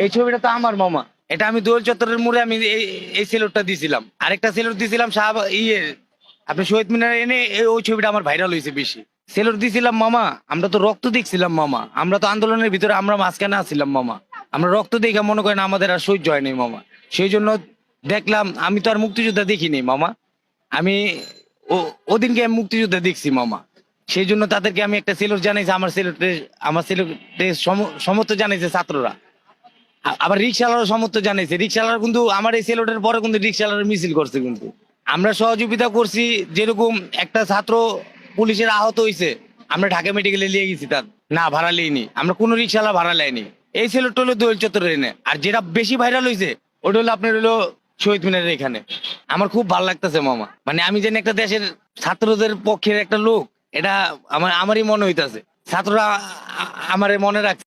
এই ছবিটা তো আমার মামা। এটা আমি দোল চত্বরের মোড়ে আমি এই সেলুটটা দিছিলাম। আরেকটা সেলুট দিছিলাম শাহ ইয়ে আপনি শহীদ মিনার এনে ওই ছবিটা আমার ভাইরাল হয়েছে বেশি। সেলুট দিছিলাম মামা। আমরা তো রক্ত দেখছিলাম মামা। আমরা তো আন্দোলনের ভিতরে আমরা মাঝখানে আসছিলাম মামা। আমরা রক্ত দেখে মনে করেন আমাদের আর সহ্য হয়নি মামা। সেই জন্য দেখলাম, আমি তো আর মুক্তিযোদ্ধা দেখিনি মামা। আমি ও- ওদিনকে আমি মুক্তিযোদ্ধা দেখছি মামা। সেই জন্য তাদেরকে আমি একটা সেলুট জানাইছি, আমার সেলুটে আমার সেলুটে সমর্থ জানাইছে ছাত্ররা। আবার রিক্সাওয়ালারও সমর্থ জানাইছে। রিক্সাওয়ালার কিন্তু আমার এই সেলুটের পরে কিন্তু রিক্সাওয়ালার মিছিল করছে কিন্তু। আমরা সহযোগিতা করছি, যেরকম একটা ছাত্র পুলিশের আহত হয়েছে আমরা ঢাকা মেডিকেলে নিয়ে গেছি তার। না, ভাড়া লিইনি। আমরা কোনো রিক্সাওয়ালা ভাড়া লাইনি। এই সেলুটটা হলো দোয়েল চত্বরের এনে। আর যেটা বেশি ভাইরাল হয়েছে ওটা হলো আপনার হলো শহীদ মিনারের এখানে। আমার খুব ভালো লাগতেছে মামা। মানে আমি জানি একটা দেশের ছাত্রদের পক্ষের একটা লোক, এটা আমার আমারই মনে হইতাছে। ছাত্ররা আমারে মনে রাখছে